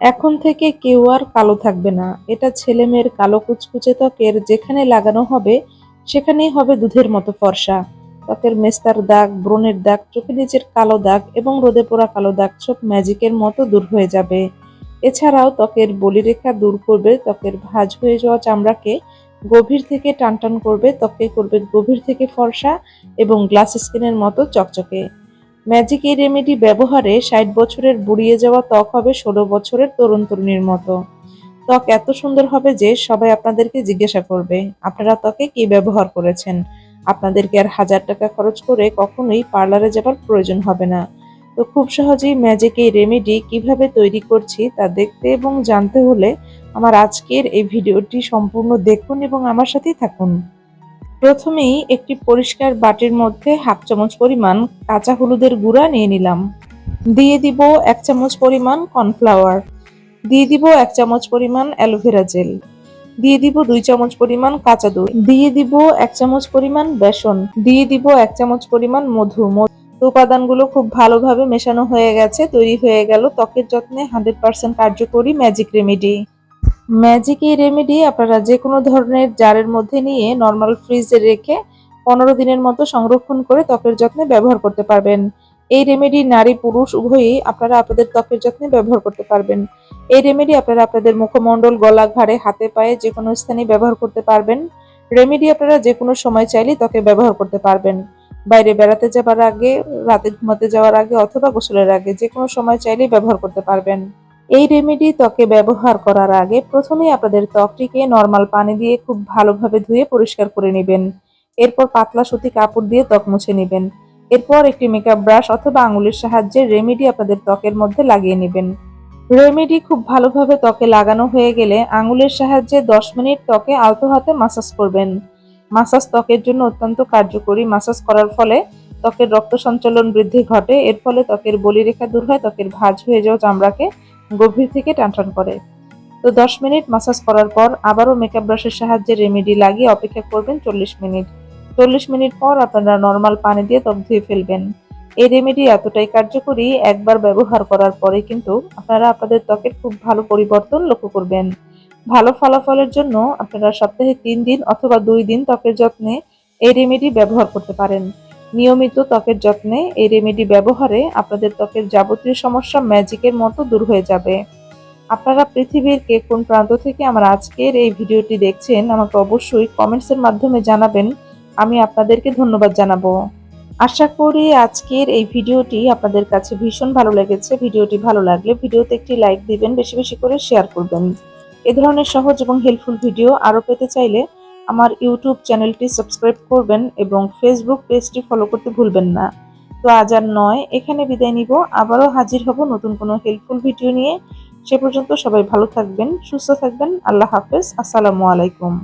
এখন থেকে কেউ আর কালো থাকবে না। এটা ছেলে মেয়ের কালো কুচকুচে ত্বকের যেখানে লাগানো হবে, সেখানেই হবে দুধের মতো ফর্সা। ত্বকের মেস্তার দাগ, ব্রণের দাগ, চোখে নিচের কালো দাগ এবং রোদে পোড়া কালো দাগ সব ম্যাজিকের মতো দূর হয়ে যাবে। এছাড়াও ত্বকের বলিরেখা দূর করবে, ত্বকের ভাঁজ হয়ে যাওয়া চামড়াকে গভীর থেকে টানটান করবে ত্বকে করবে গভীর থেকে ফর্সা এবং গ্লাস স্কিনের মতো চকচকে। ম্যাজিক এই রেমেডি ব্যবহারে ষাট বছরের বুড়িয়ে যাওয়া ত্বক হবে ষোলো বছরের তরুণ তরুণীর মতো। ত্বক এত সুন্দর হবে যে সবাই আপনাদেরকে জিজ্ঞাসা করবে, আপনারা ত্বকে কি ব্যবহার করেছেন? আপনাদেরকে আর হাজার টাকা খরচ করে কখনোই পার্লারে যাবার প্রয়োজন হবে না। তো খুব সহজেই ম্যাজিক এই রেমেডি কীভাবে তৈরি করছি তা দেখতে এবং জানতে হলে আমার আজকের এই ভিডিওটি সম্পূর্ণ দেখুন এবং আমার সাথেই থাকুন। প্রথমেই একটি পরিষ্কার বাটির মধ্যে হাফ চামচ পরিমাণ কাঁচা হলুদের গুঁড়া নিয়ে নিলাম। দিয়ে দিব এক চামচ পরিমাণ কর্নফ্লাওয়ার। দিয়ে দিব এক চামচ পরিমাণ অ্যালোভেরা জেল। দিয়ে দিব দুই চামচ পরিমাণ কাঁচা দই। দিয়ে দিব এক চামচ পরিমাণ বেসন। দিয়ে দিব এক চামচ পরিমাণ মধু। মধু উপাদানগুলো খুব ভালোভাবে মেশানো হয়ে গেছে, তৈরি হয়ে গেল ত্বকের যত্নে হান্ড্রেড পার্সেন্ট কার্যকরী ম্যাজিক রেমেডি। ম্যাজিক এই রেমেডি আপনারা যে কোনো ধরনের জারের মধ্যে নিয়ে নর্মাল ফ্রিজে রেখে পনেরো দিনের মতো সংরক্ষণ করে ত্বকের যত্নে ব্যবহার করতে পারবেন। এই রেমেডি নারী পুরুষ উভয়ই আপনারা আপনাদের ত্বকের যত্নে ব্যবহার করতে পারবেন। এই রেমেডি আপনারা আপনাদের মুখমণ্ডল, গলা, ঘাড়ে, হাতে, পায়ে যে কোনো স্থানে ব্যবহার করতে পারবেন। রেমেডি আপনারা যে কোনো সময় চাইলে ত্বকে ব্যবহার করতে পারবেন। বাইরে বেড়াতে যাবার আগে, রাতে ঘুমাতে যাওয়ার আগে অথবা গোসলের আগে যে কোনো সময় চাইলেই ব্যবহার করতে পারবেন। এই রেমেডি ত্বকে ব্যবহার করার আগে প্রথমেই আপনাদের ত্বকটিকে নর্মাল পানি দিয়ে খুব ভালোভাবে ধুয়ে পরিষ্কার করে নেবেন। এরপর পাতলা সুতি কাপড় দিয়ে ত্বক মুছে নেবেন। এরপর একটি মেকআপ ব্রাশ অথবা আঙুলের সাহায্যে রেমেডি আপনাদের ত্বকের মধ্যে লাগিয়ে নেবেন। রেমেডি খুব ভালোভাবে ত্বকে লাগানো হয়ে গেলে আঙুলের সাহায্যে দশ মিনিট ত্বকে আলতো হাতে মাসাজ করবেন। মাসাজ ত্বকের জন্য অত্যন্ত কার্যকরী। মাসাজ করার ফলে ত্বকের রক্ত সঞ্চালন বৃদ্ধি ঘটে। এর ফলে ত্বকের বলিরেখা দূর হয়, ত্বকের ভাঁজ হয়ে যাওয়া চামড়াকে গভীর থেকে টানটান করে। তো দশ মিনিট মাসাজ করার পর আবারও মেকআপ ব্রাশের সাহায্যে রেমেডি লাগিয়ে অপেক্ষা করবেন চল্লিশ মিনিট। চল্লিশ মিনিট পর আপনারা নর্মাল পানি দিয়ে ত্বক ধুয়ে ফেলবেন। এই রেমেডি এতটাই কার্যকরী, একবার ব্যবহার করার পরে কিন্তু আপনারা আপনাদের ত্বকের খুব ভালো পরিবর্তন লক্ষ্য করবেন। ভালো ফলাফলের জন্য আপনারা সপ্তাহে তিন দিন অথবা দুই দিন ত্বকের যত্নে এই রেমেডি ব্যবহার করতে পারেন। নিয়মিত ত্বকের যত্নে এই রেমেডি ব্যবহারে আপনাদের ত্বকের যাবতীয় সমস্যা ম্যাজিকের মতো দূর হয়ে যাবে। আপনারা পৃথিবীর কে কোন প্রান্ত থেকে আমার আজকের এই ভিডিওটি দেখছেন, আমাকে অবশ্যই কমেন্টসের মাধ্যমে জানাবেন। আমি আপনাদেরকে ধন্যবাদ জানাব। আশা করি আজকের এই ভিডিওটি আপনাদের কাছে ভীষণ ভালো লেগেছে। ভিডিওটি ভালো লাগলে ভিডিওতে একটি লাইক দিবেন, বেশি বেশি করে শেয়ার করবেন। এ ধরনের সহজ এবং হেল্পফুল ভিডিও আরও পেতে চাইলে আমার ইউটিউব চ্যানেলটি সাবস্ক্রাইব করবেন এবং ফেসবুক পেজটি ফলো করতে ভুলবেন না। তো আজ আর নয়, এখানে বিদায় নিব। আবারও হাজির হব নতুন কোনো হেল্পফুল ভিডিও নিয়ে। সে পর্যন্ত সবাই ভালো থাকবেন, সুস্থ থাকবেন। আল্লাহ হাফেজ। আসসালামু আলাইকুম।